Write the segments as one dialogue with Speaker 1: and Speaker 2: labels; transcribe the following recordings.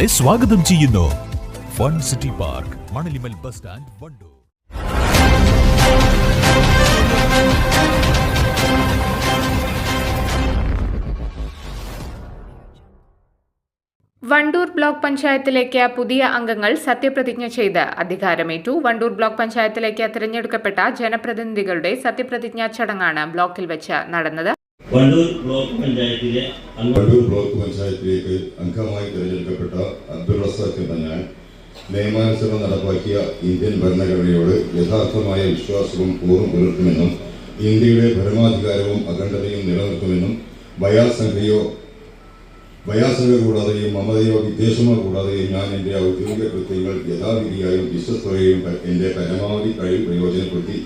Speaker 1: നിങ്ങളെ സ്വാഗതം ചെയ്യുന്നു. Fun city park Manalimal bus stand Wandoor.
Speaker 2: Wandoor block പഞ്ചായത്തിലേക്ക് പുതിയ അംഗങ്ങൾ സത്യപ്രതിജ്ഞ ചെയ്ത് അധികാരമേറ്റു. വണ്ടൂർ ബ്ലോക്ക് പഞ്ചായത്തിലേക്ക് തിരഞ്ഞെടുക്കപ്പെട്ട ജനപ്രതിനിധികളുടെ സത്യപ്രതിജ്ഞാ ചടങ്ങാണ് ബ്ലോക്കിൽ വെച്ച് നടന്നത്.
Speaker 3: വണ്ടൂർ ബ്ലോക്ക് പഞ്ചായത്തിലെ
Speaker 4: വണ്ടൂർ ബ്ലോക്ക് പഞ്ചായത്തിലേക്ക് അംഗമായി തിരഞ്ഞെടുക്കപ്പെട്ട അബ്ദുൾ റസാഖ് എന്ന ഞാൻ നിയമാനുസരണം നടപ്പാക്കിയ ഇന്ത്യൻ ഭരണഘടനയോട് യഥാർത്ഥമായ വിശ്വാസവും കൂറും പുലർത്തുമെന്നും ഇന്ത്യയുടെ പരമാധികാരവും അഖണ്ഡതയും നിലനിർത്തുമെന്നും ഭയാസംഖ്യയോ ഭയാസംഖ്യ കൂടാതെയും മമതയോ വിദ്വേഷമോ കൂടാതെയും ഞാൻ എന്റെ ഔദ്യോഗിക കൃത്യങ്ങൾ യഥാവിധിയായും വിശ്വസ്തയും എന്റെ പരമാവധി കഴിവ് പ്രയോജനപ്പെടുത്തി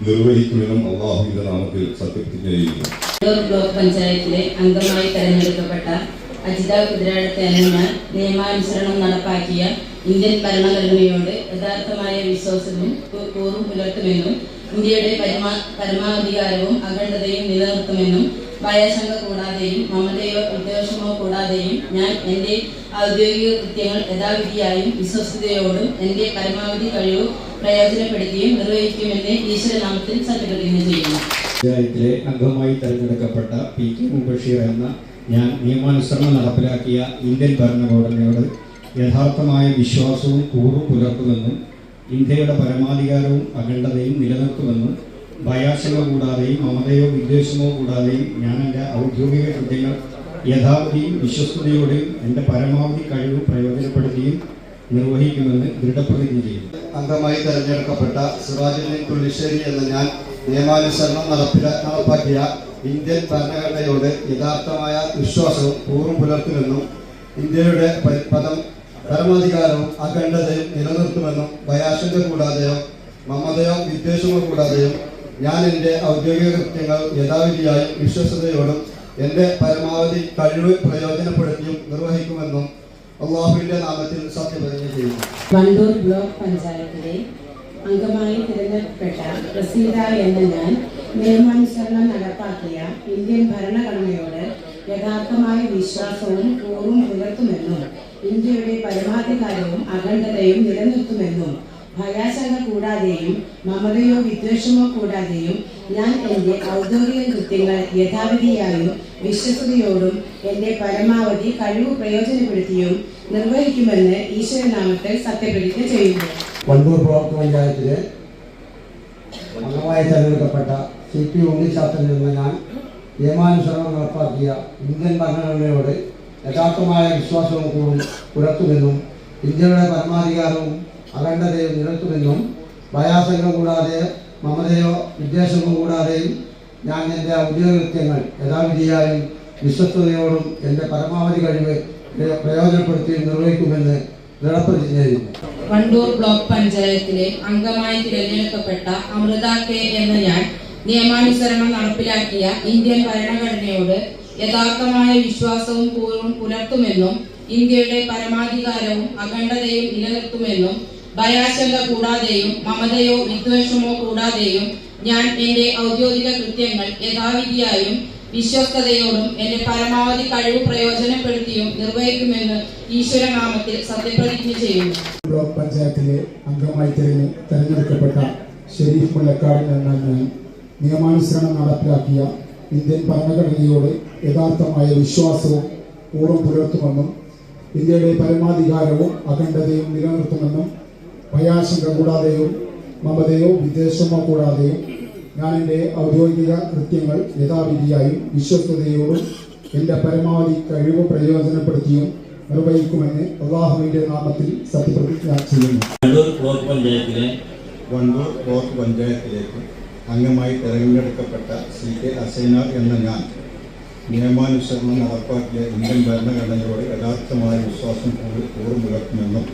Speaker 4: നിർവഹിക്കുമെന്നും അള്ളാഹുവിന്റെ നാമത്തിൽ സത്യപ്രതിജ്ഞ ചെയ്യുന്നു.
Speaker 5: ബ്ലോക്ക് പഞ്ചായത്തിലെ അംഗമായി തെരഞ്ഞെടുക്കപ്പെട്ട അജിത കുതിരാഴത്തെ ഞാൻ നിയമാനുസരണം നടപ്പാക്കിയ ഇന്ത്യൻ ഭരണഘടനയോട് യഥാർത്ഥമായ വിശ്വാസവും കൂറും പുലർത്തുമെന്നും ഇന്ത്യയുടെ പരമാ പരമാധികാരവും അഖണ്ഡതയും നിലനിർത്തുമെന്നും ഭയശങ്ക കൂടാതെയും മമതയോ ഉദ്ദേശമോ കൂടാതെയും ഞാൻ എന്റെ ഔദ്യോഗിക കൃത്യങ്ങൾ യഥാവിധിയായും വിശ്വസ്തയോടും എന്റെ പരമാവധി കഴിവ് പ്രയോജനപ്പെടുത്തുകയും നിർവഹിക്കുമെന്ന് ഈശ്വരനാമത്തിൽ സത്യപ്രതിജ്ഞ ചെയ്യുന്നു.
Speaker 6: പഞ്ചായത്തിലെ അംഗമായി തെരഞ്ഞെടുക്കപ്പെട്ട പി കെ മുബഷീർ എന്ന ഞാൻ നിയമാനുസരണം നടപ്പിലാക്കിയ ഇന്ത്യൻ ഭരണഘടനയോട് യഥാർത്ഥമായ വിശ്വാസവും കൂറും പുലർത്തുമെന്നും ഇന്ത്യയുടെ പരമാധികാരവും അഖണ്ഡതയും നിലനിർത്തുമെന്നും ഭയാശങ്ക കൂടാതെയും മമതയോ വിദ്വേഷമോ കൂടാതെയും ഞാൻ എന്റെ ഔദ്യോഗിക കൃത്യങ്ങൾ യഥാവധിയും വിശ്വസ്തയോടെയും എന്റെ പരമാവധി കഴിവ് പ്രയോജനപ്പെടുത്തിയും നിർവഹിക്കുമെന്ന് ദൃഢപ്രതിജ്ഞ ചെയ്യുന്നു.
Speaker 7: അംഗമായി തെരഞ്ഞെടുക്കപ്പെട്ട സിറാജുദ്ദീൻ പുള്ളിശ്ശേരി എന്ന ഞാൻ നിയമാനുസരണം നടപ്പില നടപ്പാക്കിയ ഇന്ത്യൻ ഭരണഘടനയോട് യഥാർത്ഥമായ വിശ്വാസവും പൂർവം പുലർത്തുമെന്നും ഇന്ത്യയുടെ പരിപദം പരമാധികാരവും അഖണ്ഡതയും നിലനിർത്തുമെന്നും ഭയാശങ്ക കൂടാതെയോ മമതയോ വിദ്വേഷമോ കൂടാതെയും ഞാൻ എന്റെ ഔദ്യോഗിക കൃത്യങ്ങൾ യഥാവിധിയായും വിശ്വസതയോടും എന്റെ പരമാവധി കഴിവ് പ്രയോജനപ്പെടുത്തിയും നിർവഹിക്കുമെന്നും അള്ളാഹുവിന്റെ നാമത്തിൽ സത്യപ്രതിജ്ഞ ചെയ്യുന്നു.
Speaker 5: ബ്ലോക്ക് പഞ്ചായത്തിലെ അംഗമായി തിരഞ്ഞെടുക്കപ്പെട്ട പ്രസീത എന്ന ഞാൻ നിയമാനുസരണം നടപ്പാക്കിയ ഇന്ത്യൻ ഭരണഘടനയോട് യഥാർത്ഥമായ വിശ്വാസവും കൂറും പുലർത്തുമെന്നും ഇന്ത്യയുടെ പരമാധികാരവും അഖണ്ഡതയും നിലനിർത്തുമെന്നും ഭയാശങ്ക കൂടാതെയും മമതയോ വിദ്വേഷമോ കൂടാതെയും ഞാൻ എന്റെ ഔദ്യോഗിക കൃത്യങ്ങൾ യഥാവിധിയായും വിശ്വസതയോടും എന്റെ പരമാവധി കഴിവ് പ്രയോജനപ്പെടുത്തിയും നിർവഹിക്കുമെന്ന് ഈശ്വരനാമത്തിൽ സത്യപ്രതിജ്ഞ ചെയ്യുന്നു.
Speaker 7: വണ്ടൂർ ബ്ലോക്ക് പഞ്ചായത്തിലെ അംഗമായി തെരഞ്ഞെടുക്കപ്പെട്ട സി പി ഉണ്ണിശാസ്ത്രൻ എന്ന ഞാൻ നിയമാനുസരണം നടപ്പാക്കിയ ഇന്ത്യൻ ഭരണഘടനയോട് യഥാർത്ഥമായ വിശ്വാസവും കൂടും പുലർത്തുമെന്നും ഇന്ത്യയുടെ പരമാധികാരവും അഖണ്ഡതയും നിരത്തുമെന്നും ഭയാസംഗം കൂടാതെ മമതയോ വിദ്വേഷമോ കൂടാതെയും ഞാൻ എന്റെ ഔദ്യോഗിക കൃത്യങ്ങൾ യഥാവിധിയായും വിശ്വസ്തയോടും എന്റെ പരമാവധി കഴിവ് പ്രയോ- പ്രയോജനപ്പെടുത്തി നിർവഹിക്കുമെന്ന്
Speaker 5: വണ്ടൂർ ബ്ലോക്ക് പഞ്ചായത്തിലെ അംഗമായി തിരഞ്ഞെടുക്കപ്പെട്ട അമൃത കെ എന്ന ഞാൻ നിയമാനുസരണം നടപ്പിലാക്കിയ ഇന്ത്യൻ ഭരണഘടനയോട് യഥാർത്ഥമായ വിശ്വാസവും പൂർവം പുലർത്തുമെന്നും ഇന്ത്യയുടെ പരമാധികാരവും അഖണ്ഡതയും നിലനിർത്തുമെന്നും ഭയാശങ്ക കൂടാതെയും മമതയോ വിദ്വേഷമോ കൂടാതെയും ഞാൻ എന്റെ ഔദ്യോഗിക കൃത്യങ്ങൾ യഥാവിധിയായും വിശ്വസ്തയോടും എന്റെ പരമാവധി കഴിവ് പ്രയോജനപ്പെടുത്തിയും നിർവഹിക്കുമെന്ന് ഈശ്വരനാമത്തിൽ സത്യപ്രതിജ്ഞ ചെയ്യുന്നു.
Speaker 8: ബ്ലോക്ക് പഞ്ചായത്തിലെ അംഗമായി തിരഞ്ഞ് തെരഞ്ഞെടുക്കപ്പെട്ട ഷെരീഫ് മുല്ലക്കാടൻ എന്ന ഞാൻ നിയമാനുസരണം നടപ്പിലാക്കിയ ഇന്ത്യൻ ഭരണഘടനയോട് യഥാർത്ഥമായ വിശ്വാസവും ഊറം പുലർത്തുമെന്നും ഇന്ത്യയുടെ പരമാധികാരവും അഖണ്ഡതയും നിലനിർത്തുമെന്നും ഭയാശങ്ക കൂടാതെയും മമതയോ വിദ്വേഷമോ കൂടാതെയും ഞാൻ എന്റെ ഔദ്യോഗിക കൃത്യങ്ങൾ യഥാവിധിയായും വിശ്വസ്തയോടും എന്റെ പരമാവധി കഴിവ് പ്രയോജനപ്പെടുത്തിയും നിർവഹിക്കുമെന്ന് അള്ളാഹുവിന്റെ നാമത്തിൽ സത്യപ്രതിജ്ഞ ചെയ്യുന്നു.
Speaker 3: വണ്ടൂർ ബ്ലോക്ക് പഞ്ചായത്തിലെ
Speaker 4: വണ്ടൂർ ബ്ലോക്ക് പഞ്ചായത്തിലേക്ക് അംഗമായി തെരഞ്ഞെടുക്കപ്പെട്ട സി കെ അസൈന എന്ന ഞാൻ
Speaker 6: നിയമാനുസരണം നടപ്പാക്കിയ ഇന്ത്യൻ ഭരണഘടനയോട് യഥാർത്ഥമായ വിശ്വാസം കൂടി കൂറുമുലർത്തുമെന്നും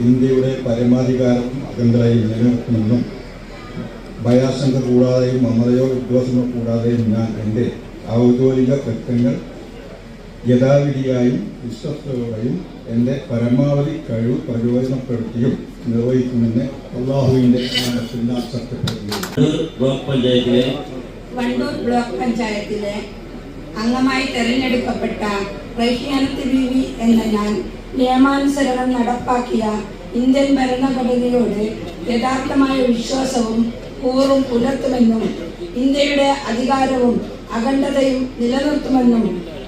Speaker 6: ഇന്ത്യയുടെ പരമാധികാരവും അകന്തരായി നിലനിർത്തുമെന്നും ഭയാശങ്ക കൂടാതെയും മമതയോ വിദ്വേഷമോ കൂടാതെയും ഞാൻ എന്റെ ഔദ്യോഗിക കൃത്യങ്ങൾ യഥാവിധിയായും വിശ്വസ്തയോടെയും എന്റെ പരമാവധി കഴിവ് പ്രയോജനപ്പെടുത്തിയും നിർവഹിക്കുമെന്ന് അള്ളാഹുവിന്റെ നാമത്തിൽ ഞാൻ സത്യപ്പെടുത്തുന്നു
Speaker 1: വണ്ടൂർ ബ്ലോക്ക് പഞ്ചായത്തിലെ
Speaker 9: വണ്ടൂർ ബ്ലോക്ക് പഞ്ചായത്തിലെ അംഗമായി തെരഞ്ഞെടുക്കപ്പെട്ട റൈഷ്യാനത്ത് ബീവി എന്ന ഞാൻ നിയമാനുസരണം നടപ്പാക്കിയ ഇന്ത്യൻ ഭരണഘടനയോട് യഥാർത്ഥമായ വിശ്വാസവും കൂറും പുലർത്തുമെന്നും ഇന്ത്യയുടെ അധികാരവും അഖണ്ഡതയും നിലനിർത്തുമെന്നും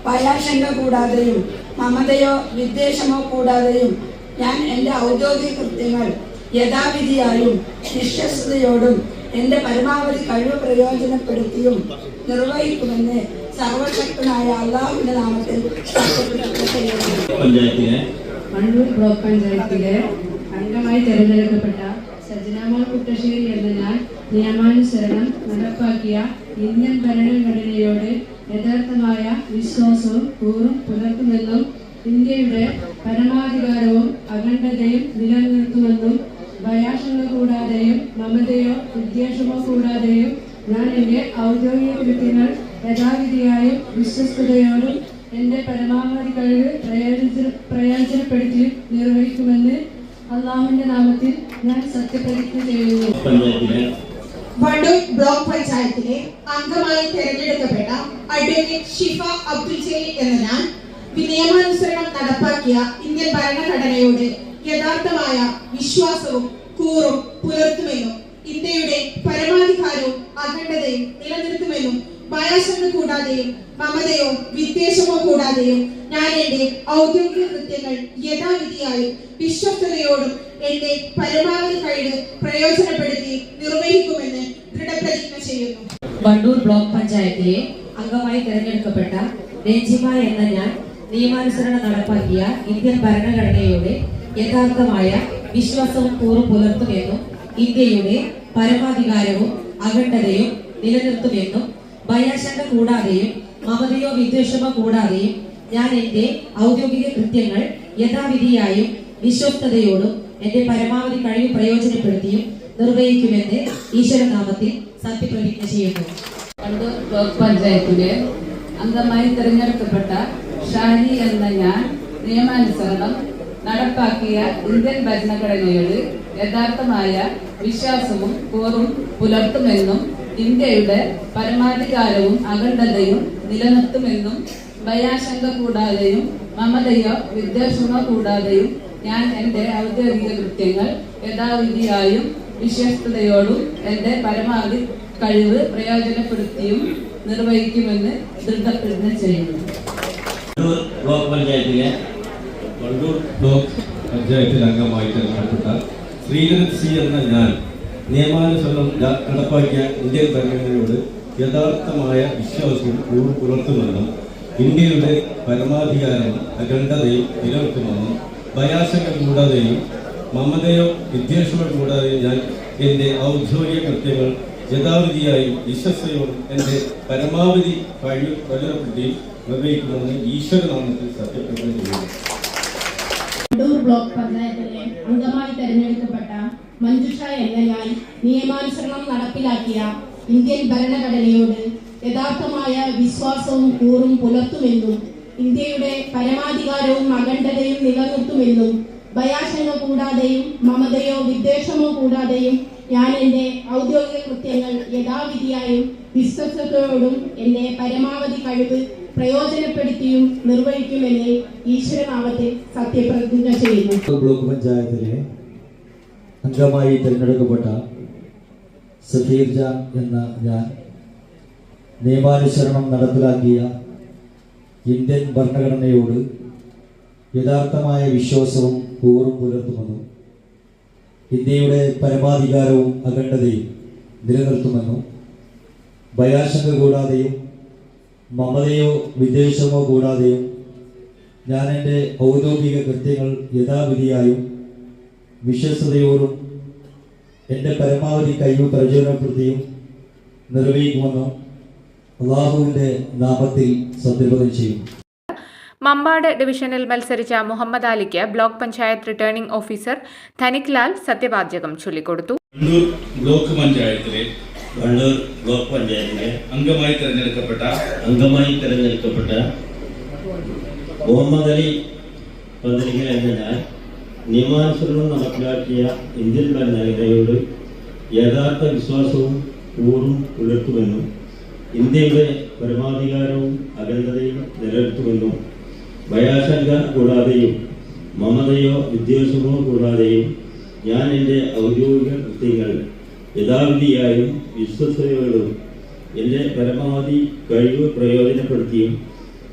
Speaker 9: ഭയാശങ്ക കൂടാതെയും മമതയോ വിദ്വേഷമോ കൂടാതെയും ഞാൻ എന്റെ ഔദ്യോഗിക കൃത്യങ്ങൾ യഥാവിധിയായും വിശ്വസ്തയോടും എന്റെ പരമാവധി കഴിവ് പ്രയോജനപ്പെടുത്തിയും നിർവഹിക്കുമെന്ന് സർവശക്തനായ അള്ളാഹുവിന്റെ നാമത്തിൽ
Speaker 10: മണ്ണൂർ ബ്ലോക്ക് പഞ്ചായത്തിലെ അംഗമായി തെരഞ്ഞെടുക്കപ്പെട്ട സജനാമോൾ കുട്ടശ്ശേരി എന്ന നിയമാനുസരണം നടപ്പാക്കിയ ഇന്ത്യൻ ഭരണഘടനയോട് യഥാർത്ഥമായ വിശ്വാസവും കൂറും പുലർത്തുമെന്നും ഇന്ത്യയുടെ പരമാധികാരവും അഖണ്ഡതയും നിലനിർത്തുമെന്നും ഭയാശങ്ക കൂടാതെയും മമതയോ വിദ്വേഷമോ കൂടാതെയും ഞാൻ എന്റെ ഔദ്യോഗിക കൃത്യങ്ങൾ യഥാവിധിയായും വിശ്വസ്തയോടും എന്റെ പരമാവധി കഴിവ് പ്രയോജന പ്രയോജനപ്പെടുത്തി നിർവഹിക്കുമെന്ന് അള്ളാഹുവിന്റെ നാമത്തിൽ ഞാൻ സത്യപ്രതിജ്ഞ ചെയ്യുന്നു.
Speaker 11: വണ്ടൂർ ബ്ലോക്ക് പഞ്ചായത്തിലെ അംഗമായി തെരഞ്ഞെടുക്കപ്പെട്ട അഡ്വക്കേറ്റ് ഷിഫ അബ്ദുൽ ജലീൽ എന്ന ഞാൻ നിയമാനുസരണം നടപ്പാക്കിയ ഇന്ത്യൻ ഭരണഘടനയോട് യഥാർത്ഥമായ വിശ്വാസവും കൂറും പുലർത്തുമെന്നും ഇന്ത്യയുടെ പരമാധികാരവും അഖണ്ഡതയും നിലനിർത്തുമെന്നും ഭയാശങ്ക കൂടാതെയും മമതയോ വിദ്വേഷമോ കൂടാതെയും ഞാൻ എന്റെ ഔദ്യോഗിക കൃത്യങ്ങൾ യഥാവിധിയായും വിശ്വസ്തയോടും എന്റെ പരമാവധി കഴിവ് പ്രയോജനപ്പെടുത്തി നിർവഹിക്കുമെന്ന് ദൃഢപ്രതിജ്ഞ ചെയ്യുന്നു.
Speaker 10: വണ്ടൂർ ബ്ലോക്ക് പഞ്ചായത്തിലെ അംഗമായി തെരഞ്ഞെടുക്കപ്പെട്ട രഞ്ജിമ എന്ന ഞാൻ നിയമാനുസരണം നടപ്പാക്കിയ ഇന്ത്യൻ ഭരണഘടനയുടെ യഥാർത്ഥമായ വിശ്വാസവും കൂറും പുലർത്തുമെന്നും ഇന്ത്യയുടെ പരമാധികാരവും അഖണ്ഡതയും നിലനിർത്തുമെന്നും ഭയാശങ്ക കൂടാതെയും മമതയോ വിദ്വേഷമോ കൂടാതെയും ഞാൻ എന്റെ ഔദ്യോഗിക കൃത്യങ്ങൾ യഥാവിധിയായും വിശ്വസ്തയോടും എന്റെ പരമാവധി കഴിവ് പ്രയോജനപ്പെടുത്തിയും നിർവഹിക്കുമെന്ന് ഈശ്വരനാമത്തിൽ സത്യപ്രതിജ്ഞ ചെയ്യുന്നു.
Speaker 9: പണ്ട് ബ്ലോക്ക് പഞ്ചായത്തിലെ അംഗമായി തിരഞ്ഞെടുക്കപ്പെട്ട ഷാനി എന്ന ഞാൻ നിയമാനുസരണം നടപ്പാക്കിയ ഇന്ത്യൻ ഭരണഘടനയോട് യഥാർത്ഥമായ വിശ്വാസവും കൂറും പുലർത്തുമെന്നും ഇന്ത്യയുടെ പരമാധികാരവും അഖണ്ഡതയും നിലനിർത്തുമെന്നും ഭയാശങ്ക കൂടാതെയും മമതയോ വിദ്വേഷമോ കൂടാതെയും ഞാൻ എന്റെ ഔദ്യോഗിക കൃത്യങ്ങൾ യഥാവിധിയായും വിശ്വസ്തയോടും എന്റെ പരമാവധി കഴിവ് പ്രയോജനപ്പെടുത്തിയും നിർവഹിക്കുമെന്ന് ദൃഢപ്രതിജ്ഞ ചെയ്യുന്നു.
Speaker 1: ബ്ലോക്ക്
Speaker 12: പഞ്ചായത്തിൽ അംഗമായി തെരഞ്ഞെടുക്കപ്പെട്ട ശ്രീധരൻ സി എന്ന ഞാൻ നിയമാനുസരണം നടപ്പാക്കിയ ഇന്ത്യൻ ഭരണഘടനയോട് യഥാർത്ഥമായ വിശ്വാസവും പുലർത്തുമെന്നും ഇന്ത്യയുടെ പരമാധികാരവും അഖണ്ഡതയും നിലനിർത്തുമെന്നും ഭയാശങ്ക കൂടാതെയും മമതയോ വിദ്വേഷമോ കൂടാതെയും ഞാൻ എന്റെ ഔദ്യോഗിക കൃത്യങ്ങൾ യഥാവിധിയായും വിശ്വസ്തയോടും എന്റെ പരമാവധി കഴിവ് പ്രചരപ്പെടുത്തിയും നിർവഹിക്കുമെന്ന് ഈശ്വരനാമത്തിൽ സത്യപ്രതിജ്ഞ ചെയ്യുന്നു.
Speaker 11: വണ്ടൂർ ബ്ലോക്ക് പഞ്ചായത്തിലെ അംഗമായി തെരഞ്ഞെടുക്കപ്പെട്ട മഞ്ജുഷ എന്ന ഞാൻ നിയമാനുസരണം നടപ്പിലാക്കിയ ഇന്ത്യൻ ഭരണഘടനയോട് യഥാർത്ഥമായ വിശ്വാസവും കൂറും പുലർത്തുമെന്നും ഇന്ത്യയുടെ പരമാധികാരവും അഖണ്ഡതയും നിലനിർത്തുമെന്നും ഭയാശങ്ക കൂടാതെയും മമതയോ വിദ്വേഷമോ കൂടാതെയും ഞാൻ എന്റെ ഔദ്യോഗിക കൃത്യങ്ങൾ യഥാവിധിയായും വിശ്വസത്തോടും എന്റെ പരമാവധി കഴിവ് പ്രയോജനപ്പെടുത്തിയും നിർവഹിക്കുമെന്ന് ഈശ്വരനാമത്തിൽ സത്യപ്രതിജ്ഞ ചെയ്യുന്നു.
Speaker 13: ബ്ലോക്ക് പഞ്ചായത്തിലെ അംഗമായി തിരഞ്ഞെടുക്കപ്പെട്ട സഫീർജ എന്ന ഞാൻ നിയമാനുസരണം നടപ്പിലാക്കിയ ഇന്ത്യൻ ഭരണഘടനയോട് യഥാർത്ഥമായ വിശ്വാസവും കൂറും പുലർത്തുമെന്നും ഇന്ത്യയുടെ പരമാധികാരവും അഖണ്ഡതയും നിലനിർത്തുമെന്നും ഭയാശങ്ക കൂടാതെയും മമതയോ വിദ്വേഷമോ കൂടാതെയും ഞാൻ എന്റെ ഔദ്യോഗിക കൃത്യങ്ങൾ യഥാവിധിയായും വിശ്വസ്തയോടും എന്റെ പരമാവധി കഴിവ് പ്രചോദനപ്പെടുത്തിയും നിർവഹിക്കുമെന്നും അള്ളാഹുവിന്റെ നാമത്തിൽ സത്യപ്രതിജ്ഞ ചെയ്യും.
Speaker 2: മമ്പാട് ഡിവിഷനിൽ മത്സരിച്ച Muhammad അലിക്ക് block panchayat returning officer Dhanik Lal സത്യവാചകം ചൊല്ലിക്കൊടുത്തു.
Speaker 12: ബ്ലോക്ക് പഞ്ചായത്തിലെ
Speaker 1: വണ്ടൂർ ബ്ലോക്ക് പഞ്ചായത്തിലെ
Speaker 12: അംഗമായി തിരഞ്ഞെടുക്കപ്പെട്ട
Speaker 1: അംഗമായി തിരഞ്ഞെടുക്കപ്പെട്ട മുഹമ്മദ് അലി പന്തലിക്കൽ എന്ന ഞാൻ നിയമാനുസരണം നടപ്പിലാക്കിയ ഇന്ത്യൻ ഭരണഘടനയോട് യഥാർത്ഥ വിശ്വാസവും ഊറും പുലർത്തുമെന്നും ഇന്ത്യയുടെ പരമാധികാരവും അഖണ്ഡതയും നിലനിർത്തുമെന്നും ഭയാശങ്ക കൂടാതെയും മമതയോ വിദ്വേഷമോ കൂടാതെയും ഞാൻ എന്റെ ഔദ്യോഗിക കൃത്യങ്ങൾ യഥാവിധിയായും വിശ്വസതയോടും എന്റെ പരമാവധി കഴിവ് പ്രയോജനപ്പെടുത്തിയും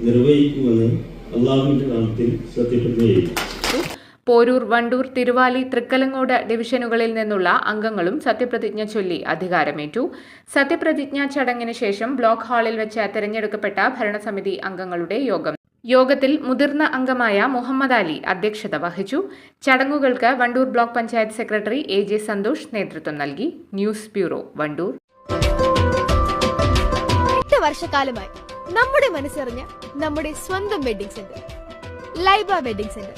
Speaker 1: നിർവഹിക്കുമെന്ന് അള്ളാഹുവിന്റെ നാമത്തിൽ സത്യപ്രതിജ്ഞ ചെയ്യുന്നു.
Speaker 2: പോരൂർ വണ്ടൂർ തിരുവാലി തൃക്കലങ്ങോട് ഡിവിഷനുകളിൽ നിന്നുള്ള അംഗങ്ങളും സത്യപ്രതിജ്ഞ ചൊല്ലി അധികാരമേറ്റു. സത്യപ്രതിജ്ഞാ ചടങ്ങിന് ശേഷം ബ്ലോക്ക് ഹാളിൽ വെച്ച് തെരഞ്ഞെടുക്കപ്പെട്ട ഭരണസമിതി അംഗങ്ങളുടെ യോഗം. യോഗത്തിൽ മുതിർന്ന അംഗമായ മുഹമ്മദ് അലി അധ്യക്ഷത വഹിച്ചു. ചടങ്ങുകൾക്ക് Wandoor block panchayat secretary A J Santhosh നേതൃത്വം നൽകി. News bureau Wandoor.
Speaker 14: വർഷക്കാലമായി നമ്മുടെ മനസ്സറിഞ്ഞ നമ്മുടെ സ്വന്തം wedding centre Laiba wedding centre.